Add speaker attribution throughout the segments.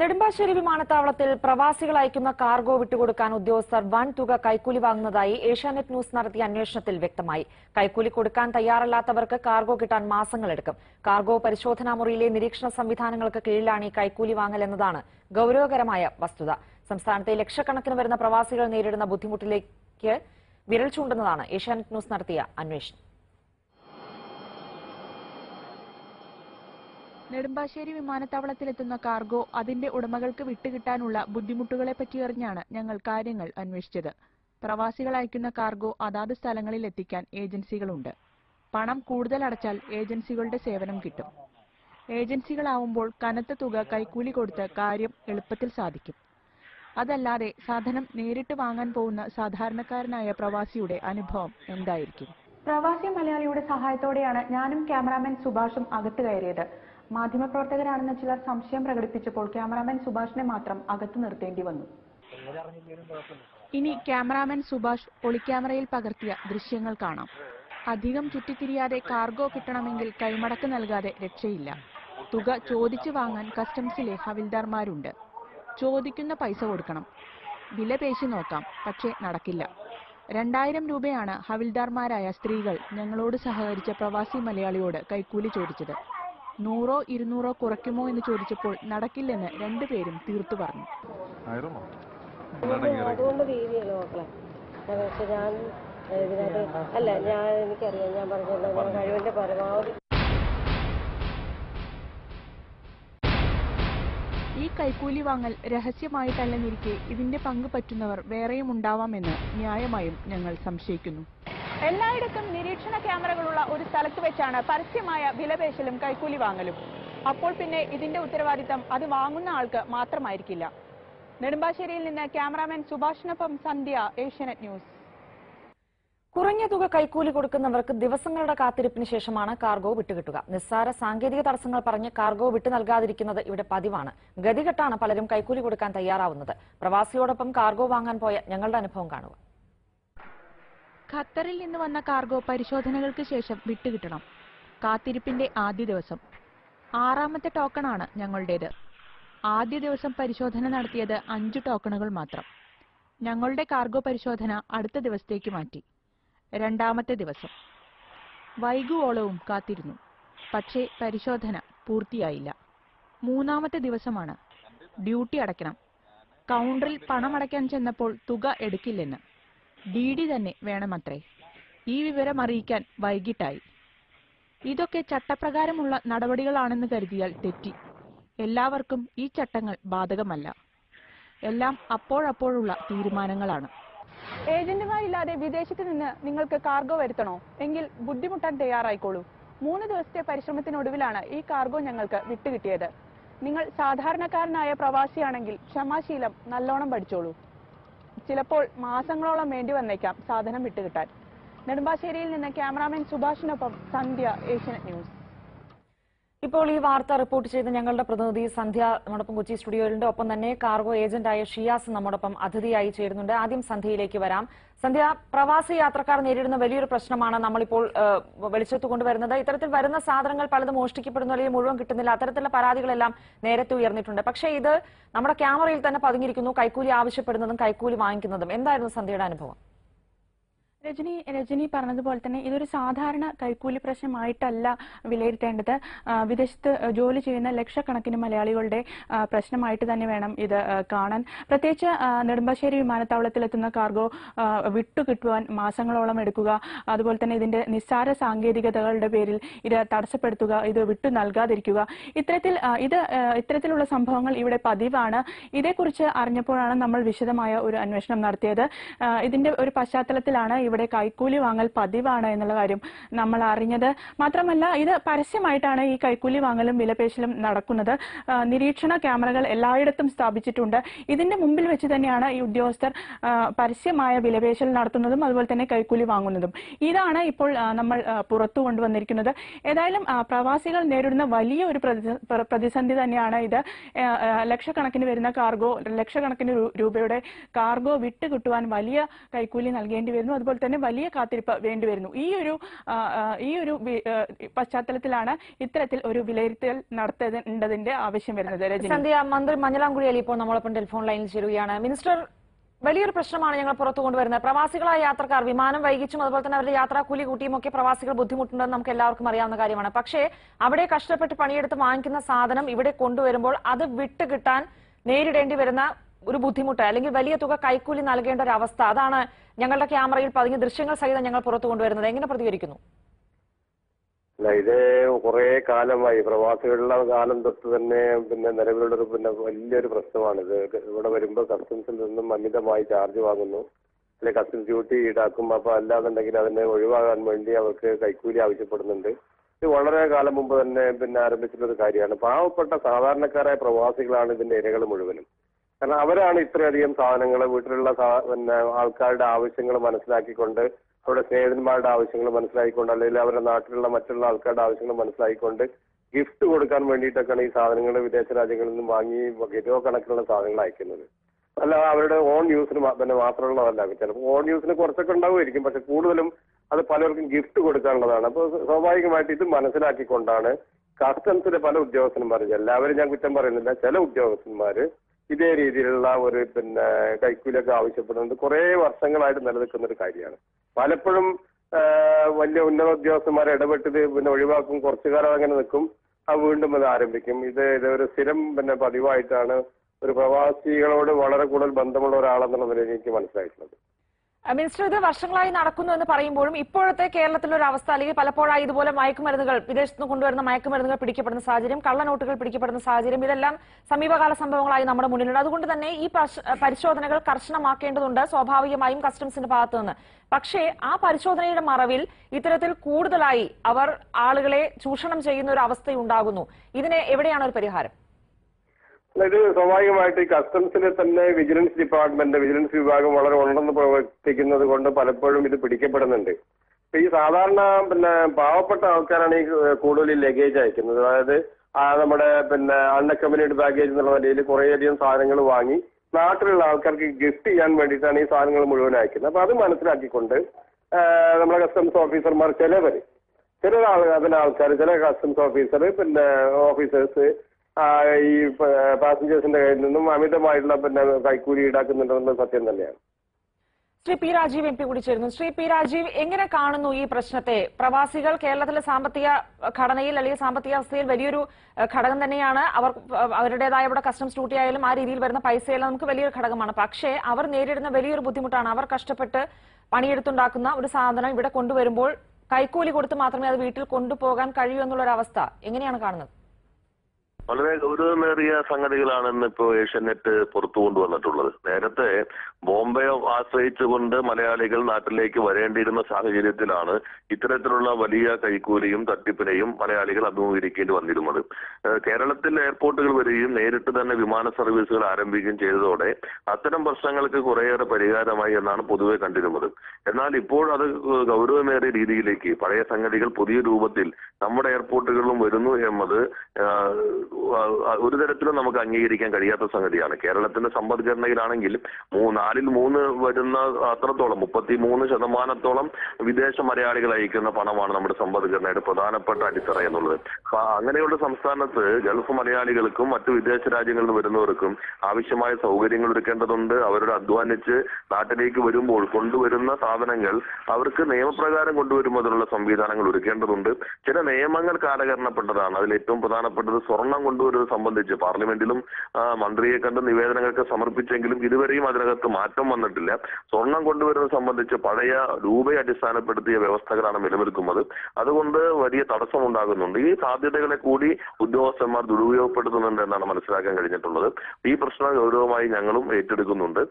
Speaker 1: നെടുമ്പാശ്ശേരി വിമാനത്താവളത്തിൽ പ്രവാസികൾ അയക്കുന്ന കാർഗോ വിട്ടുകൊടുക്കാൻ ഉദ്യോഗസ്ഥർ വൻ തുക കൈക്കൂലി വാങ്ങുന്നതായി ഏഷ്യാനെറ്റ് ന്യൂസ് നടത്തിയ അന്വേഷണത്തിൽ വ്യക്തമായി. കൈക്കൂലി കൊടുക്കാൻ തയ്യാറല്ലാത്തവർക്ക് കാർഗോ കിട്ടാൻ മാസങ്ങളെടുക്കും കാർഗോ പരിശോധനാ മുറിയിലെ നിരീക്ഷണ സംവിധാനങ്ങൾക്ക് കീഴിലാണ് ഈ കൈക്കൂലി വാങ്ങൽ എന്നതാണ് ഗൌരവകരമായ വസ്തുത. സംസ്ഥാനത്തെ ലക്ഷക്കണക്കിന് വരുന്ന പ്രവാസികൾ നേരിടുന്ന ബുദ്ധിമുട്ടിലേക്ക് വിരൽ ചൂണ്ടുന്നതാണ് ഏഷ്യാനെറ്റ് ന്യൂസ് നടത്തിയ അന്വേഷണം.
Speaker 2: നെടുമ്പാശ്ശേരി വിമാനത്താവളത്തിലെത്തുന്ന കാർഗോ അതിന്റെ ഉടമകൾക്ക് വിട്ടുകിട്ടാനുള്ള ബുദ്ധിമുട്ടുകളെ പറ്റിയറിഞ്ഞാണ് ഞങ്ങൾ കാര്യങ്ങൾ അന്വേഷിച്ചത്. പ്രവാസികൾ അയക്കുന്ന കാർഗോ അതാത് സ്ഥലങ്ങളിൽ എത്തിക്കാൻ ഏജൻസികളുണ്ട്. പണം കൂടുതൽ അടച്ചാൽ ഏജൻസികളുടെ സേവനം കിട്ടും. ഏജൻസികളാവുമ്പോൾ കനത്ത തുക കൈക്കൂലി കൊടുത്ത് കാര്യം എളുപ്പത്തിൽ സാധിക്കും. അതല്ലാതെ സാധനം നേരിട്ട് വാങ്ങാൻ പോകുന്ന സാധാരണക്കാരനായ പ്രവാസിയുടെ അനുഭവം എന്തായിരിക്കും?
Speaker 3: പ്രവാസി മലയാളിയുടെ സഹായത്തോടെയാണ് ഞാനും ക്യാമറാമാൻ സുഭാഷും അകത്ത് കയറിയത്. മാധ്യമപ്രവർത്തകരാണെന്ന് ചിലർ സംശയം പ്രകടിപ്പിച്ചപ്പോൾ ക്യാമറാമാൻ സുഭാഷിനെ മാത്രം അകത്തു നിർത്തേണ്ടി വന്നു.
Speaker 2: ഇനി ക്യാമറാമാൻ സുഭാഷ് ഒളിക്യാമറയിൽ പകർത്തിയ ദൃശ്യങ്ങൾ കാണാം. അധികം ചുറ്റിത്തിരിയാതെ കാർഗോ കിട്ടണമെങ്കിൽ കൈമടക്ക് നൽകാതെ രക്ഷയില്ല. തുക ചോദിച്ചു വാങ്ങാൻ കസ്റ്റംസിലെ ഹവിൽദാർമാരുണ്ട്. ചോദിക്കുന്ന പൈസ കൊടുക്കണം. വില പേശി നോക്കാം പക്ഷേ നടക്കില്ല. രണ്ടായിരം രൂപയാണ് ഹവിൽദാർമാരായ സ്ത്രീകൾ ഞങ്ങളോട് സഹകരിച്ച പ്രവാസി മലയാളിയോട് കൈക്കൂലി ചോദിച്ചത്. നൂറോ ഇരുന്നൂറോ കുറയ്ക്കുമോ എന്ന് ചോദിച്ചപ്പോൾ നടക്കില്ലെന്ന് രണ്ടുപേരും തീർത്തു പറഞ്ഞു.
Speaker 4: അതുകൊണ്ട് മക്കളെ? പക്ഷെ ഞാൻ ഇതിനകത്ത് അല്ല ഞാൻ എനിക്കറിയാം ഞാൻ പറഞ്ഞല്ലോ ഞാൻ കഴിവിന്റെ പരമാവധി
Speaker 2: ഈ കൈക്കൂലി വാങ്ങൽ രഹസ്യമായിട്ടല്ലെന്നിരിക്കെ ഇതിന്റെ പങ്ക് പറ്റുന്നവർ വേറെയും ഉണ്ടാവാമെന്ന് ന്യായമായും ഞങ്ങൾ സംശയിക്കുന്നു. എല്ലായിടത്തും നിരീക്ഷണ ക്യാമറകളുള്ള ഒരു സ്ഥലത്ത് വെച്ചാണ് പരസ്യമായ വിലപേശലും കൈക്കൂലി വാങ്ങലും. അപ്പോൾ പിന്നെ ഇതിന്റെ ഉത്തരവാദിത്തം അത് വാങ്ങുന്ന ആൾക്ക് മാത്രമായിരിക്കില്ല. നെടുമ്പാശ്ശേരിയിൽ നിന്ന് ക്യാമറാമാൻ സുഭാഷിനൊപ്പം സന്ധ്യ ഏഷ്യാനെറ്റ് ന്യൂസ്.
Speaker 1: കുറഞ്ഞ തുക കൈക്കൂലി കൊടുക്കുന്നവർക്ക് ദിവസങ്ങളുടെ കാത്തിരിപ്പിന് ശേഷമാണ് കാർഗോ വിട്ടുകിട്ടുക. നിസ്സാര സാങ്കേതിക തടസ്സങ്ങൾ പറഞ്ഞ് കാർഗോ വിട്ടു നൽകാതിരിക്കുന്നത് ഇവിടെ പതിവാണ്. ഗതികെട്ടാണ് പലരും കൈക്കൂലി കൊടുക്കാൻ തയ്യാറാവുന്നത്. പ്രവാസിയോടൊപ്പം കാർഗോ വാങ്ങാൻ പോയ ഞങ്ങളുടെ അനുഭവം കാണുക.
Speaker 2: ഖത്തറിൽ നിന്ന് വന്ന കാർഗോ പരിശോധനകൾക്ക് ശേഷം വിട്ടുകിട്ടണം. കാത്തിരിപ്പിന്റെ ആദ്യ ദിവസം. ആറാമത്തെ ടോക്കണാണ് ഞങ്ങളുടേത്. ആദ്യ ദിവസം പരിശോധന നടത്തിയത് അഞ്ചു ടോക്കണുകൾ മാത്രം. ഞങ്ങളുടെ കാർഗോ പരിശോധന അടുത്ത ദിവസത്തേക്ക് മാറ്റി. രണ്ടാമത്തെ ദിവസം. വൈകുവോളവും കാത്തിരുന്നു. പക്ഷേ പരിശോധന പൂർത്തിയായില്ല. മൂന്നാമത്തെ ദിവസമാണ്. ഡ്യൂട്ടി അടയ്ക്കണം. കൗണ്ടറിൽ പണമടയ്ക്കാൻ ചെന്നപ്പോൾ തുക എടുക്കില്ലെന്ന്. ഡി ഡി തന്നെ വേണമത്രേ. ഈ വിവരം അറിയിക്കാൻ വൈകിട്ടായി. ഇതൊക്കെ ചട്ടപ്രകാരമുള്ള നടപടികളാണെന്ന് കരുതിയാൽ തെറ്റി. എല്ലാവർക്കും ഈ ചട്ടങ്ങൾ ബാധകമല്ല. എല്ലാം അപ്പോഴപ്പോഴുള്ള തീരുമാനങ്ങളാണ്. ഏജന്റുമാരില്ലാതെ വിദേശത്ത് നിന്ന് നിങ്ങൾക്ക് കാർഗോ വരുത്തണോ? എങ്കിൽ ബുദ്ധിമുട്ടാൻ തയ്യാറായിക്കോളൂ. മൂന്ന് ദിവസത്തെ പരിശ്രമത്തിനൊടുവിലാണ് ഈ കാർഗോ ഞങ്ങൾക്ക് വിട്ടുകിട്ടിയത്. നിങ്ങൾ സാധാരണക്കാരനായ പ്രവാസിയാണെങ്കിൽ ക്ഷമാശീലം നല്ലോണം പഠിച്ചോളൂ. ചിലപ്പോൾ മാസങ്ങളോളം വേണ്ടി വന്നേക്കാം സാധനം വിട്ടുകിട്ടാൻ. നെടുമ്പാശ്ശേരിയിൽ നിന്ന് ക്യാമറാമാൻ സുഭാഷിനൊപ്പം സന്ധ്യ ഏഷ്യനെറ്റ് ന്യൂസ്.
Speaker 1: ഇപ്പോൾ ഈ വാർത്ത റിപ്പോർട്ട് ചെയ്ത ഞങ്ങളുടെ പ്രതിനിധി സന്ധ്യ നമ്മോടൊപ്പം കൊച്ചി സ്റ്റുഡിയോയിലുണ്ട്. ഒപ്പം തന്നെ കാർഗോ ഏജന്റായ ഷിയാസ് നമ്മോടൊപ്പം അതിഥിയായി ചേരുന്നുണ്ട്. ആദ്യം സന്ധ്യയിലേക്ക് വരാം. സന്ധ്യ പ്രവാസി യാത്രക്കാർ നേരിടുന്ന വലിയൊരു പ്രശ്നമാണ് നമ്മളിപ്പോൾ വെളിച്ചത്ത് കൊണ്ടുവരുന്നത്. ഇത്തരത്തിൽ വരുന്ന സാധനങ്ങൾ പലതും മോഷ്ടിക്കപ്പെടുന്നു അല്ലെങ്കിൽ മുഴുവൻ കിട്ടുന്നില്ല. അത്തരത്തിലുള്ള പരാതികളെല്ലാം നേരത്തെ ഉയർന്നിട്ടുണ്ട്. പക്ഷേ ഇത് നമ്മുടെ ക്യാമറയിൽ തന്നെ പതുങ്ങിയിരിക്കുന്നു കൈക്കൂലി ആവശ്യപ്പെടുന്നതും കൈക്കൂലി വാങ്ങിക്കുന്നതും. എന്തായിരുന്നു സന്ധ്യയുടെ അനുഭവം?
Speaker 3: രജനി രജനി പറഞ്ഞതുപോലെ തന്നെ ഇതൊരു സാധാരണ കൈക്കൂലി പ്രശ്നമായിട്ടല്ല വിലയിരുത്തേണ്ടത്. വിദേശത്ത് ജോലി ചെയ്യുന്ന ലക്ഷക്കണക്കിന് മലയാളികളുടെ പ്രശ്നമായിട്ട് തന്നെ വേണം ഇത് കാണാൻ. പ്രത്യേകിച്ച് നെടുമ്പാശ്ശേരി നെടുമ്പാശ്ശേരി വിമാനത്താവളത്തിലെത്തുന്ന കാർഗോ വിട്ടുകിട്ടുവാൻ മാസങ്ങളോളം എടുക്കുക. അതുപോലെ തന്നെ ഇതിന്റെ നിസ്സാര സാങ്കേതികതകളുടെ പേരിൽ ഇത് തടസ്സപ്പെടുത്തുക ഇത് വിട്ടു നൽകാതിരിക്കുക. ഇത്തരത്തിൽ ഇത് ഇത്തരത്തിലുള്ള സംഭവങ്ങൾ ഇവിടെ പതിവാണ്. ഇതേക്കുറിച്ച് അറിഞ്ഞപ്പോഴാണ് നമ്മൾ വിശദമായ ഒരു അന്വേഷണം നടത്തിയത്. ഇതിന്റെ ഒരു പശ്ചാത്തലത്തിലാണ് ഇവിടെ കൈക്കൂലി വാങ്ങൽ പതിവാണ് എന്നുള്ള കാര്യം നമ്മൾ അറിഞ്ഞത്. മാത്രമല്ല ഇത് പരസ്യമായിട്ടാണ് ഈ കൈക്കൂലി വാങ്ങലും വിലപേശലും നടക്കുന്നത്. നിരീക്ഷണ ക്യാമറകൾ എല്ലായിടത്തും സ്ഥാപിച്ചിട്ടുണ്ട്. ഇതിന്റെ മുമ്പിൽ വെച്ച് തന്നെയാണ് ഈ ഉദ്യോഗസ്ഥർ പരസ്യമായ വിലപേശൽ നടത്തുന്നതും അതുപോലെ തന്നെ കൈക്കൂലി വാങ്ങുന്നതും. ഇതാണ് ഇപ്പോൾ നമ്മൾ പുറത്തു കൊണ്ടുവന്നിരിക്കുന്നത്. ഏതായാലും പ്രവാസികൾ നേരിടുന്ന വലിയ ഒരു പ്രതിസന്ധി തന്നെയാണ് ഇത്. ലക്ഷക്കണക്കിന് വരുന്ന കാർഗോ ലക്ഷക്കണക്കിന് രൂപയുടെ കാർഗോ വിട്ടുകിട്ടുവാൻ വലിയ കൈക്കൂലി നൽകേണ്ടി വരുന്നു. അതുപോലെ തന്നെ വലിയ കാത്തിരിപ്പ് വേണ്ടിവരുന്നു. ഈ ഒരു ഈ ഒരു പശ്ചാത്തലത്തിലാണ് ഇത്തരത്തിൽ ഒരു വിലയിരുത്തൽ നടത്തേണ്ടതിന്റെ ആവശ്യം വരുന്നത്.
Speaker 1: സന്ധ്യ മന്ത്രി മഞ്ഞളാംകുഴി അലി ഇപ്പോൾ നമ്മളൊപ്പം ടെലിഫോൺ ലൈനിൽ ചേരുകയാണ്. മിനിസ്റ്റർ വലിയൊരു പ്രശ്നമാണ് ഞങ്ങൾ പുറത്തു കൊണ്ടുവരുന്നത്. പ്രവാസികളായ യാത്രക്കാർ വിമാനം വൈകിച്ചും അതുപോലെ തന്നെ അവരുടെ യാത്രാക്കൂലി കൂട്ടിയും ഒക്കെ പ്രവാസികൾ ബുദ്ധിമുട്ടുണ്ടെന്ന് നമുക്ക് എല്ലാവർക്കും അറിയാവുന്ന കാര്യമാണ്. പക്ഷേ അവിടെ കഷ്ടപ്പെട്ട് പണിയെടുത്ത് വാങ്ങിക്കുന്ന സാധനം ഇവിടെ കൊണ്ടുവരുമ്പോൾ അത് വിട്ടുകിട്ടാൻ നേരിടേണ്ടി വരുന്ന ഒരു ബുദ്ധിമുട്ട് അല്ലെങ്കിൽ വലിയ തുക കൈക്കൂലി നൽകേണ്ട ഒരു അവസ്ഥ. അതാണ് ഞങ്ങളുടെ ക്യാമറയിൽ പതിഞ്ഞ ദൃശ്യങ്ങൾ സഹിതം ഞങ്ങൾ പുറത്തു കൊണ്ടുവരുന്നത്. എങ്ങനെ പ്രതികരിക്കുന്നു?
Speaker 5: അല്ല ഇത് കുറെ കാലമായി പ്രവാസികളുടെ കാലം തൊട്ട് തന്നെ പിന്നെ നിലവിലുള്ള ഒരു പിന്നെ വലിയൊരു പ്രശ്നമാണ് ഇത് ഇവിടെ വരുമ്പോൾ കസ്റ്റംസിൽ നിന്നും അമിതമായി ചാർജ് വാങ്ങുന്നു. അല്ലെ കസ്റ്റംസ് ഡ്യൂട്ടി ഈടാക്കും. അപ്പൊ അല്ലാന്നുണ്ടെങ്കിൽ അതിനെ ഒഴിവാകാൻ വേണ്ടി അവർക്ക് കൈക്കൂലി ആവശ്യപ്പെടുന്നുണ്ട്. ഇത് വളരെ കാലം മുമ്പ് തന്നെ പിന്നെ ആരംഭിച്ചിട്ടുള്ള ഒരു കാര്യമാണ്. പാവപ്പെട്ട സാധാരണക്കാരായ പ്രവാസികളാണ് ഇതിന്റെ ഇരകൾ മുഴുവനും. കാരണം അവരാണ് ഇത്രയധികം സാധനങ്ങൾ വീട്ടിലുള്ള പിന്നെ ആൾക്കാരുടെ ആവശ്യങ്ങൾ മനസ്സിലാക്കിക്കൊണ്ട് അവരുടെ സ്നേഹിതന്മാരുടെ ആവശ്യങ്ങൾ മനസ്സിലാക്കിക്കൊണ്ട് അല്ലെങ്കിൽ അവരുടെ നാട്ടിലുള്ള മറ്റുള്ള ആൾക്കാരുടെ ആവശ്യങ്ങൾ മനസ്സിലാക്കിക്കൊണ്ട് ഗിഫ്റ്റ് കൊടുക്കാൻ വേണ്ടിയിട്ടൊക്കെയാണ് ഈ സാധനങ്ങൾ വിദേശ രാജ്യങ്ങളിൽ നിന്ന് വാങ്ങി കിലോ കണക്കിലുള്ള സാധനങ്ങൾ അയക്കുന്നത്. അല്ല അവരുടെ ഓൺ യൂസിന് പിന്നെ മാത്രമുള്ളതല്ല ചിലപ്പോൾ ഓൺ യൂസിന് കുറച്ചൊക്കെ ഉണ്ടാവുമായിരിക്കും പക്ഷെ കൂടുതലും അത് പലർക്കും ഗിഫ്റ്റ് കൊടുക്കാനുള്ളതാണ്. അപ്പോൾ സ്വാഭാവികമായിട്ട് ഇത് മനസ്സിലാക്കിക്കൊണ്ടാണ് കസ്റ്റംസിലെ പല ഉദ്യോഗസ്ഥന്മാരും എല്ലാവരും ഞാൻ കുറ്റം പറയുന്നില്ല ചില ഉദ്യോഗസ്ഥന്മാര് ഇതേ രീതിയിലുള്ള ഒരു പിന്നെ കൈക്കൂലൊക്കെ ആവശ്യപ്പെടുന്നത് കുറെ വർഷങ്ങളായിട്ട് നിലനിൽക്കുന്ന ഒരു കാര്യമാണ്. പലപ്പോഴും വലിയ ഉന്നത ഉദ്യോഗസ്ഥന്മാർ ഇടപെട്ടത് പിന്നെ ഒഴിവാക്കും. കുറച്ചു കാലം അങ്ങനെ നിൽക്കും. അത് വീണ്ടും അത് ആരംഭിക്കും. ഇത് ഇത് ഒരു സ്ഥിരം പിന്നെ പതിവായിട്ടാണ് ഒരു പ്രവാസികളോട് വളരെ കൂടുതൽ ബന്ധമുള്ള ഒരാളെന്നുള്ള നിലയിൽ എനിക്ക് മനസ്സിലായിട്ടുള്ളത്.
Speaker 1: മിനിസ്റ്റർ ഇത് വർഷങ്ങളായി നടക്കുന്നു എന്ന് പറയുമ്പോഴും ഇപ്പോഴത്തെ കേരളത്തിലെ ഒരു അവസ്ഥ അല്ലെങ്കിൽ പലപ്പോഴായി ഇതുപോലെ മയക്കുമരുന്നുകൾ വിദേശത്ത് നിന്ന് കൊണ്ടുവരുന്ന മയക്കുമരുന്നുകൾ പിടിക്കപ്പെടുന്ന സാഹചര്യം കള്ളനോട്ടുകൾ പിടിക്കപ്പെടുന്ന സാഹചര്യം ഇതെല്ലാം സമീപകാല സംഭവങ്ങളായി നമ്മുടെ മുന്നിലുണ്ട്. അതുകൊണ്ട് തന്നെ ഈ പരിശോധനകൾ കർശനമാക്കേണ്ടതുണ്ട് സ്വാഭാവികമായും കസ്റ്റംസിന്റെ ഭാഗത്തു നിന്ന്. പക്ഷേ ആ പരിശോധനയുടെ മറവിൽ ഇത്തരത്തിൽ കൂടുതലായി അവർ ആളുകളെ ചൂഷണം ചെയ്യുന്ന ഒരു അവസ്ഥയുണ്ടാകുന്നു. ഇതിന് എവിടെയാണ് ഒരു പരിഹാരം?
Speaker 5: ഇത് സ്വാഭാവികമായിട്ട് ഈ കസ്റ്റംസിലെ തന്നെ വിജിലൻസ് ഡിപ്പാർട്ട്മെന്റ് വിജിലൻസ് വിഭാഗം വളരെ ഉണ്ടെന്ന് പ്രവർത്തിക്കുന്നത് കൊണ്ട് പലപ്പോഴും ഇത് പിടിക്കപ്പെടുന്നുണ്ട്. ഈ സാധാരണ പിന്നെ പാവപ്പെട്ട ആൾക്കാരാണ് ഈ കൂടുതൽ ലഗേജ് അയക്കുന്നത്. അതായത് ആ നമ്മുടെ പിന്നെ അൺഅക്കമ്പനീഡ് ബാഗേജ് എന്നുള്ള നിലയിൽ കുറേയധികം സാധനങ്ങൾ വാങ്ങി നാട്ടിലുള്ള ആൾക്കാർക്ക് ഗിഫ്റ്റ് ചെയ്യാൻ വേണ്ടിയിട്ടാണ് ഈ സാധനങ്ങൾ മുഴുവൻ അയക്കുന്നത്. അപ്പൊ അത് മനസ്സിലാക്കിക്കൊണ്ട് നമ്മുടെ കസ്റ്റംസ് ഓഫീസർമാർ ചിലവര് ചില അതിന് ആൾക്കാർ ചില കസ്റ്റംസ് ഓഫീസർ പിന്നെ ഓഫീസേഴ്സ് ഈ പാസഞ്ചേഴ്സിന്റെ കയ്യിൽ നിന്നും അമിതമായിട്ടുള്ള പിന്നെ കൈക്കൂലി ഈടാക്കുന്നുണ്ടെന്നത് സത്യം തന്നെയാണ്.
Speaker 1: Shri P Rajeev M P കൂടി ചേരുന്നു. ശ്രീ പി രാജീവ് എങ്ങനെ കാണുന്നു ഈ പ്രശ്നത്തെ? പ്രവാസികൾ കേരളത്തിലെ സാമ്പത്തിക ഘടനയിൽ അല്ലെങ്കിൽ സാമ്പത്തിക അവസ്ഥയിൽ വലിയൊരു ഘടകം തന്നെയാണ്. അവർ അവരുടേതായ ഇവിടെ കസ്റ്റംസ് ഡ്യൂട്ടി ആയാലും ആ രീതിയിൽ വരുന്ന പൈസയെല്ലാം നമുക്ക് വലിയൊരു ഘടകമാണ്. പക്ഷേ അവർ നേരിടുന്ന വലിയൊരു ബുദ്ധിമുട്ടാണ്. അവർ കഷ്ടപ്പെട്ട് പണിയെടുത്തുണ്ടാക്കുന്ന ഒരു സാധനം ഇവിടെ കൊണ്ടുവരുമ്പോൾ കൈക്കൂലി കൊടുത്ത് മാത്രമേ അത് വീട്ടിൽ കൊണ്ടുപോകാൻ കഴിയൂ എന്നുള്ളൊരവസ്ഥ. എങ്ങനെയാണ് കാണുന്നത്?
Speaker 6: വളരെ ഗൗരവമേറിയ സംഗതികളാണ് ഇന്നിപ്പോ ഏഷ്യനെറ്റ് പുറത്തു കൊണ്ടുവന്നിട്ടുള്ളത് നേരത്തെ ബോംബെ ആശ്രയിച്ചുകൊണ്ട് മലയാളികൾ നാട്ടിലേക്ക് വരേണ്ടിയിരുന്ന സാഹചര്യത്തിലാണ് ഇത്തരത്തിലുള്ള വലിയ കൈക്കൂലിയും തട്ടിപ്പിനെയും മലയാളികൾ അഭിമുഖീകരിക്കേണ്ടി വന്നിരുന്നത്. കേരളത്തിൽ എയർപോർട്ടുകൾ വരികയും നേരിട്ട് തന്നെ വിമാന സർവീസുകൾ ആരംഭിക്കുകയും ചെയ്തതോടെ അത്തരം പ്രശ്നങ്ങൾക്ക് കുറേയേറെ പരിഹാരമായി എന്നാണ് പൊതുവെ കണ്ടിരുന്നത്. എന്നാൽ ഇപ്പോൾ അത് ഗൗരവമേറിയ രീതിയിലേക്ക് പഴയ സംഗതികൾ പുതിയ രൂപത്തിൽ നമ്മുടെ എയർപോർട്ടുകളിലും വരുന്നു എന്നത് ഒരു തരത്തിലും നമുക്ക് അംഗീകരിക്കാൻ കഴിയാത്ത സംഗതിയാണ്. കേരളത്തിന്റെ സമ്പദ്ഘടനയിലാണെങ്കിൽ മൂ- നാലിൽ മൂന്ന് വരുന്ന അത്രത്തോളം മുപ്പത്തി മൂന്ന് ശതമാനത്തോളം വിദേശ മലയാളികൾ അയക്കുന്ന പണമാണ് നമ്മുടെ സമ്പദ്ഘടനയുടെ പ്രധാനപ്പെട്ട അടിത്തറ എന്നുള്ളത്. അങ്ങനെയുള്ള സംസ്ഥാനത്ത് ഗൾഫ് മലയാളികൾക്കും മറ്റു വിദേശ രാജ്യങ്ങളിൽ നിന്ന് വരുന്നവർക്കും ആവശ്യമായ സൗകര്യങ്ങൾ ഒരുക്കേണ്ടതുണ്ട്. അവരോട് അധ്വാനിച്ച് നാട്ടിലേക്ക് വരുമ്പോൾ കൊണ്ടുവരുന്ന സാധനങ്ങൾ അവർക്ക് നിയമപ്രകാരം കൊണ്ടുവരുന്നതിനുള്ള സംവിധാനങ്ങൾ ഒരുക്കേണ്ടതുണ്ട്. ചില നിയമങ്ങൾ കാലകരണപ്പെട്ടതാണ് അതിൽ ഏറ്റവും പ്രധാനപ്പെട്ടത് സ്വർണം കൊണ്ടുവരുന്നത് സംബന്ധിച്ച് പാർലമെന്റിലും മന്ത്രിയെ കണ്ട് നിവേദനങ്ങൾക്ക് സമർപ്പിച്ചെങ്കിലും ഇതുവരെയും അതിനകത്ത് വന്നിട്ടില്ല. സ്വർണം കൊണ്ടുവരുന്നത് സംബന്ധിച്ച് പഴയ രൂപയെ അടിസ്ഥാനപ്പെടുത്തിയ വ്യവസ്ഥകളാണ് നിലനിൽക്കുന്നത്. അതുകൊണ്ട് വലിയ തടസ്സം ഉണ്ടാകുന്നുണ്ട്. ഈ സാധ്യതകളെ കൂടി ഉദ്യോഗസ്ഥന്മാർ ദുരുപയോഗപ്പെടുത്തുന്നുണ്ട് എന്നാണ് മനസ്സിലാക്കാൻ കഴിഞ്ഞിട്ടുള്ളത്. ഈ പ്രശ്നം ഗൗരവമായി ഞങ്ങളും ഏറ്റെടുക്കുന്നുണ്ട്.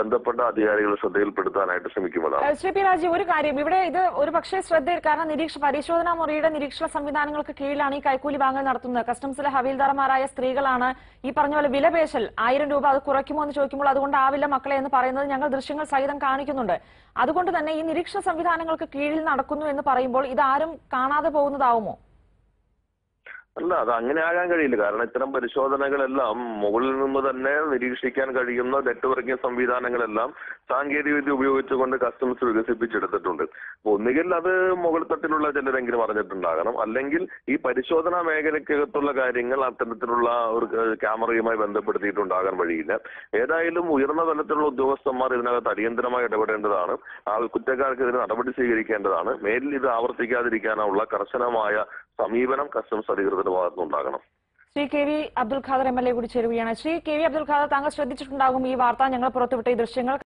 Speaker 6: ബന്ധപ്പെട്ട അധികാരികൾ ശ്രദ്ധയിൽപ്പെടുത്താനായിട്ട് ശ്രമിക്കുന്നതാണ്
Speaker 1: ശ്രീ പി രാജീവ് ഒരു കാര്യം. ഇവിടെ ഇത് ഒരു പക്ഷേ ശ്രദ്ധയിൽ കാരണം നിരീക്ഷ പരിശോധനാ മുറിയുടെ നിരീക്ഷണ സംവിധാനങ്ങൾക്ക് കീഴിലാണ് ഈ കൈക്കൂലി വാങ്ങൽ നടത്തുന്നത്. കസ്റ്റംസിലെ ഹവീൽദാർമാരായ സ്ത്രീകളാണ് ഈ പറഞ്ഞ പോലെ വിലപേശൽ ആയിരം രൂപ അത് കുറയ്ക്കുമോ എന്ന് ചോദിക്കുമ്പോൾ അതുകൊണ്ടാവില്ല മക്കളെ എന്ന് പറയുന്നത് ഞങ്ങൾ ദൃശ്യങ്ങൾ സഹിതം കാണിക്കുന്നുണ്ട്. അതുകൊണ്ട് തന്നെ ഈ നിരീക്ഷണ സംവിധാനങ്ങൾക്ക് കീഴിൽ നടക്കുന്നു എന്ന് പറയുമ്പോൾ ഇതാരും കാണാതെ പോകുന്നതാവുമോ?
Speaker 6: അല്ല അത് അങ്ങനെ ആകാൻ കഴിയില്ല. കാരണം ഇത്തരം പരിശോധനകളെല്ലാം മുകളിൽ നിന്ന് തന്നെ നിരീക്ഷിക്കാൻ കഴിയുന്ന നെറ്റ്വർക്കിംഗ് സംവിധാനങ്ങളെല്ലാം സാങ്കേതിക വിദ്യ ഉപയോഗിച്ചുകൊണ്ട് കസ്റ്റംസ് വികസിപ്പിച്ചെടുത്തിട്ടുണ്ട്. ഒന്നുകിൽ അത് മുകൾ തട്ടിലുള്ള ചിലരെങ്കിലും അറിഞ്ഞിട്ടുണ്ടാകണം. അല്ലെങ്കിൽ ഈ പരിശോധനാ മേഖലയ്ക്കകത്തുള്ള കാര്യങ്ങൾ അത്തരത്തിലുള്ള ഒരു ക്യാമറയുമായി ബന്ധപ്പെടുത്തിയിട്ടുണ്ടാകാൻ വഴിയില്ല. ഏതായാലും ഉയർന്ന തലത്തിലുള്ള ഉദ്യോഗസ്ഥന്മാർ ഇതിനകത്ത് അടിയന്തരമായി ഇടപെടേണ്ടതാണ്. ആ കുറ്റക്കാർക്കെതിരെ നടപടി സ്വീകരിക്കേണ്ടതാണ്. മേലിൽ ഇത് ആവർത്തിക്കാതിരിക്കാനുള്ള കർശനമായ സമീപനം കസ്റ്റംസ് അധികൃതരുടെ ഭാഗത്തുനിന്നുണ്ടാകണം
Speaker 1: Shri K V Abdul Khader M L A കൂടി ചേരുകയാണ്. ശ്രീ കെ വി അബ്ദുൽ ഖാദർ താങ്കൾ ശ്രദ്ധിച്ചിട്ടുണ്ടാകും ഈ വാർത്ത ഞങ്ങൾ പുറത്തുവിട്ട ഈ ദൃശ്യങ്ങൾ.